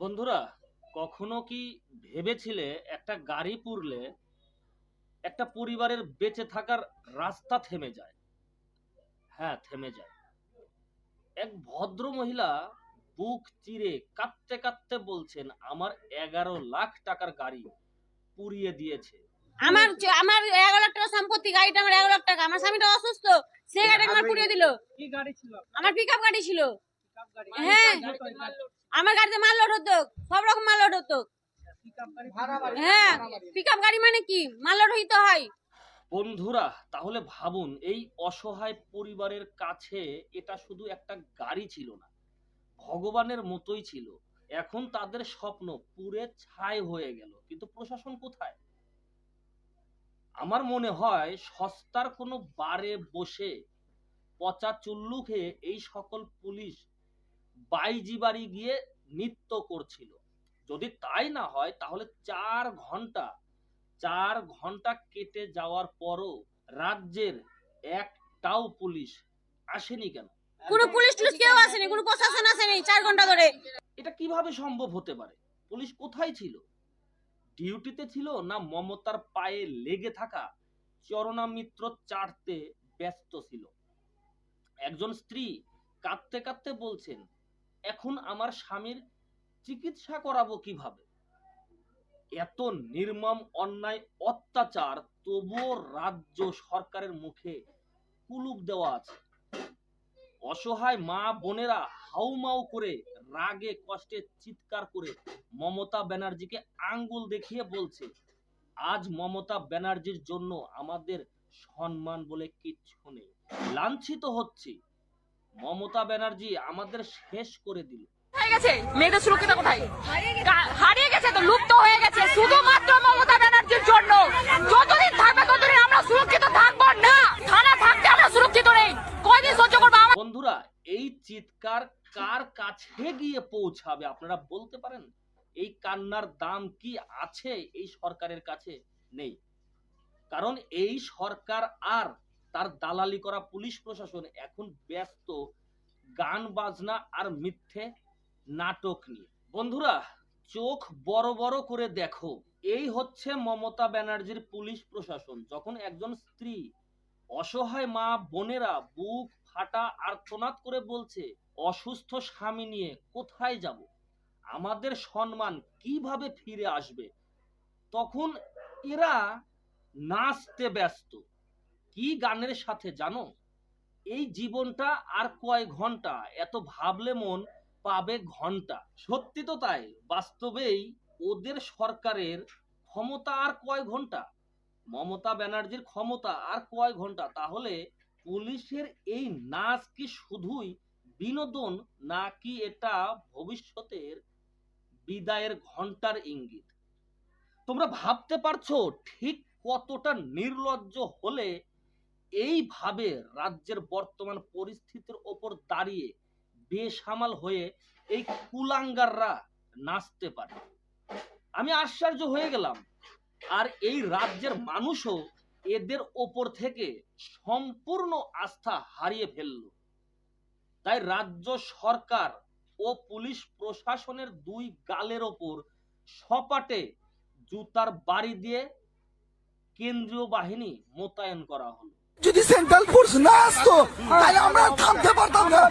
বন্ধুরা কখনো কি ভেবেছিলে একটা গাড়ি পুরলে একটা পরিবারের বেঁচে থাকার রাস্তা থেমে যায়? হ্যাঁ থেমে যায়। এক ভদ্র মহিলা বুক চিরে কাঁদতে কাঁদতে বলছেন আমার এগারো লাখ টাকার গাড়ি পুড়িয়ে দিয়েছে। আমার আমার এগারো লাখ টাকা সম্পত্তি গাড়িটা আমার এগারো লাখ টাকা। আমার স্বামীটা অসুস্থ সে গাড়ি আমার পুড়িয়ে দিল। কি গাড়ি ছিল? আমার পিক গাড়ি ছিল। হ্যাঁ। আমার গাড়িতে মাল লোড হতো, সব রকম মাল লোড হতো। হ্যাঁ পিক গাড়ি মানে কি? মাল লোড হইতে হয়। বন্ধুরা, তাহলে ভাবুন, এই অসহায় পরিবারের কাছে এটা শুধু একটা গাড়ি ছিল না, ভগবানের মতোই ছিল। এখন তাদের স্বপ্ন পুরে ছাই হয়ে গেল। কিন্তু প্রশাসন কোথায়? আমার মনে হয় সস্তার কোনো বারে বসে পচা চুল্লু খেয়ে এই সকল পুলিশ বাইজি বাড়ি গিয়ে নৃত্য করছিল। যদি তাই না হয় তাহলে চার ঘণ্টা চার ঘণ্টা কেটে যাওয়ার পরও রাজ্যের একটাও পুলিশ আসেনি কেন? কোনো পুলিশ টুলিশ কেউ আসেনি কোনো প্রশাসন আসেনি চার ঘণ্টা ধরে। এটা কীভাবে সম্ভব হতে পারে? পুলিশ কোথায় ছিল? ডিউটিতে ছিল না মমতার পায়ে লেগে থাকা? চরণা মিত্র চাটতে ব্যস্ত ছিল। একজন স্ত্রী কাঁদতে কাঁদতে বলছেন এখন আমার স্বামীর চিকিৎসা করাবো কীভাবে? এত নির্মম অন্যায়, অত্যাচার, তবুও রাজ্য সরকারের মুখে কুলুপ দেওয়া আছে। অসহায় মা বোনেরা হাউমাউ করে রাগে কষ্টে চিৎকার করে মমতা ব্যানার্জিকে আঙ্গুল দেখিয়ে বলছে, আজ মমতা ব্যানার্জির জন্য আমাদের সম্মান বলে কিচ্ছু নেই। লাঞ্ছিত হচ্ছে। মমতা ব্যানার্জি আমাদের শেষ করে দিল। হয়ে গেছে? মেয়েদের সুরক্ষিত কোথায়? হারিয়ে গেছে তো লুপ্ত হয়ে গেছে। শুধুমাত্র মমতা ব্যানার্জির জন্য। যতদিন থাকবে ততদিন আমরা সুরক্ষিত থাকব না। থানা থাকতে আমরা সুরক্ষিত নেই। কয়দিন সহ্য করব? বন্ধুরা এই চিৎকার কার কাছে গিয়ে পৌঁছাবে? আপনারা বলতে পারেন? এই কান্নার দাম কি আছে এই সরকারের কাছে? নেই। কারণ এই সরকার আর তার দালালি করা পুলিশ প্রশাসন এখন ব্যস্ত গান, বাজনা আর মিথ্যে নাটক নিয়ে। বন্ধুরা, চোখ বড় বড় করে দেখো। এই হচ্ছে মমতা ব্যানার্জির পুলিশ প্রশাসন। যখন একজন স্ত্রী অসহায় মা বোনেরা বুক ফাটা আর্তনাদ করে বলছে, অসুস্থ স্বামী নিয়ে কোথায় যাব? আমাদের সম্মান কীভাবে ফিরে আসবে? তখন এরা নাচতে ব্যস্ত। কি গানের সাথে জানো? এই জীবনটা আর কয় ঘণ্টা, এত ভাবলে মন পাবে ঘণ্টা। সত্যি তো তাই, বাস্তবেই ওদের সরকারের ক্ষমতা আর কয় ঘণ্টা? মমতা ব্যানার্জির ক্ষমতা আর কয় ঘণ্টা? তাহলে পুলিশের এই নাচ কি শুধুই বিনোদন, নাকি এটা ভবিষ্যতের বিদায়ের ঘণ্টার ইঙ্গিত? তোমরা ভাবতে পারছ ঠিক কতটা নির্লজ্জ হলে এইভাবে রাজ্যের বর্তমান পরিস্থিতির ওপর দাঁড়িয়ে বেসামাল হয়ে এই কুলাঙ্গাররা নাচতে পারে। আমি আশ্চর্য হয়ে গেলাম। আর এই রাজ্যের মানুষও এদের ওপর থেকে সম্পূর্ণ আস্থা হারিয়ে ফেলল। তাই রাজ্য সরকার ও পুলিশ প্রশাসনের দুই গালের ওপর সপাটে জুতার বাড়ি দিয়ে কেন্দ্রীয় বাহিনী মোতায়েন করা হলো। যদি সেন্ট্রাল ফোর্স না আসতো তাহলে আমরা থামতে পারতাম না।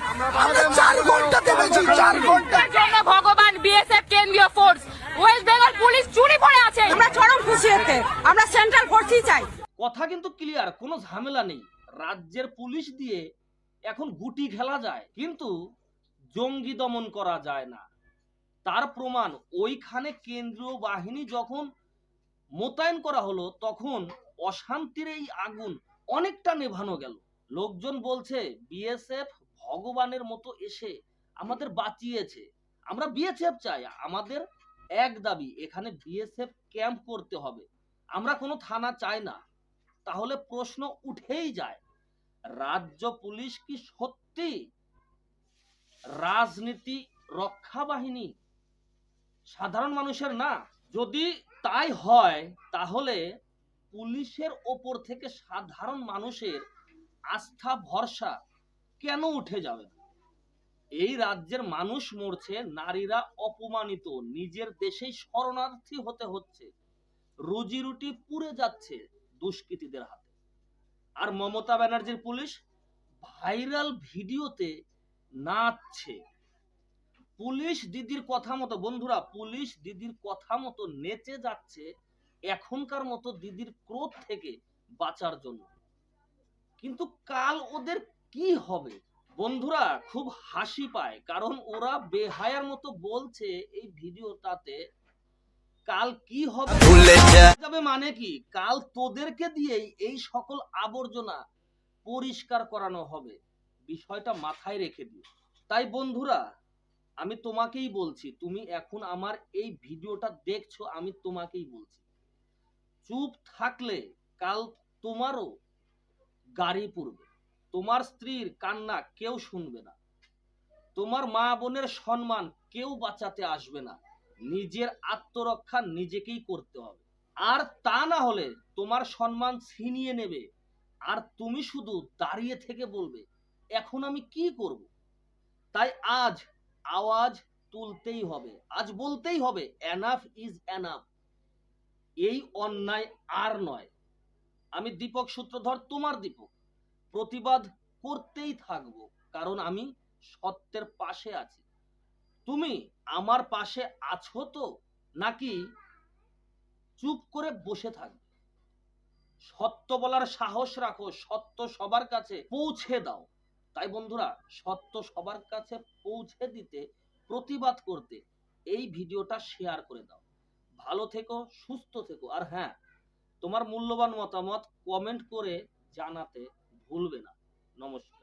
আমরা চার ঘণ্টা থেমেছি চার ঘণ্টা। জন্য ভগবান বিএসএফ কেন্দ্রীয় ফোর্স ওয়েস্ট বেঙ্গল পুলিশ চুরি পড়ে আছে। আমরা চরম খুশি এতে। আমরা সেন্ট্রাল ফোর্সই চাই। কথা কিন্তু ক্লিয়ার কোনো ঝামেলা নেই। রাজ্যের পুলিশ দিয়ে এখন গুটি খেলা যায় কিন্তু জঙ্গি দমন করা যায় না। তার প্রমাণ ওইখানে কেন্দ্রীয় বাহিনী যখন মোতায়েন করা হলো তখন অশান্তির এই আগুন অনেকটা নেভানো গেল। লোকজন বলছে বিএসএফ ভগবানের মতো এসে আমাদের বাঁচিয়েছে। আমরা বিএসএফ চাই, আমাদের এক দাবি, এখানে বিএসএফ ক্যাম্প করতে হবে। আমরা কোনো থানা চাই না। তাহলে প্রশ্ন উঠেই যায়, রাজ্য পুলিশ কি সত্যি রাজনীতি রক্ষা বাহিনী? সাধারণ মানুষের না। যদি তাই হয়, তাহলে পুলিশের ওপর থেকে সাধারণ মানুষের আস্থা, ভরসা কেন উঠে যাবে এই রাজ্যের মানুষ মরছে, নারীরা অপমানিত, নিজের দেশেই শরণার্থী হতে হচ্ছে, রুজি রুটি পুড়ে যাচ্ছে দুষ্কৃতীদের হাতে। আর মমতা ব্যানার্জির পুলিশ ভাইরাল ভিডিওতে নাচছে। পুলিশ দিদির কথা মতো, বন্ধুরা, পুলিশ দিদির কথা মতো নেচে যাচ্ছে এখনকার মতো দিদির ক্রোধ থেকে বাঁচার জন্য। কিন্তু কাল ওদের কি হবে? বন্ধুরা খুব হাসি পায় কারণ ওরা বেহায়ার মতো বলছে এই ভিডিওটাতে কাল কি হবে? যাবে মানে কি? কাল তোদেরকে দিয়েই এই সকল আবর্জনা পরিষ্কার করানো হবে। বিষয়টা মাথায় রেখে দিও। তাই বন্ধুরা আমি তোমাকেই বলছি তুমি এখন আমার এই ভিডিওটা দেখছ আমি তোমাকেই বলছি। চুপ থাকলে কাল তোমারও গাড়ি পড়বে। তোমার স্ত্রীর কান্না কেউ শুনবে না। তোমার মা বোনের সম্মান কেউ বাঁচাতে আসবে না। নিজের আত্মরক্ষা নিজেকেই করতে হবে। আর তা না হলে তোমার সম্মান ছিনিয়ে নেবে। আর তুমি শুধু দাঁড়িয়ে থেকে বলবে, এখন আমি কি করব? তাই আজ আওয়াজ তুলতেই হবে। আজ বলতেই হবে এনাফ ইজ এনাফ এই অন্যায় আর নয়। আমি দীপক সূত্রধর, তোমার দীপক। প্রতিবাদ করতেই থাকব, কারণ আমি সত্যের পাশে আছি। তুমি আমার পাশে আছো তো, নাকি চুপ করে বসে থাকবে? সত্য বলার সাহস রাখো, সত্য সবার কাছে পৌঁছে দাও। তাই বন্ধুরা, সত্য সবার কাছে পৌঁছে দিতে, প্রতিবাদ করতে এই ভিডিওটা শেয়ার করে দাও। ভালো থেকো, সুস্থ থেকো। আর হ্যাঁ তোমার মূল্যবান মতামত কমেন্ট করে জানাতে ভুলবে না। নমস্কার।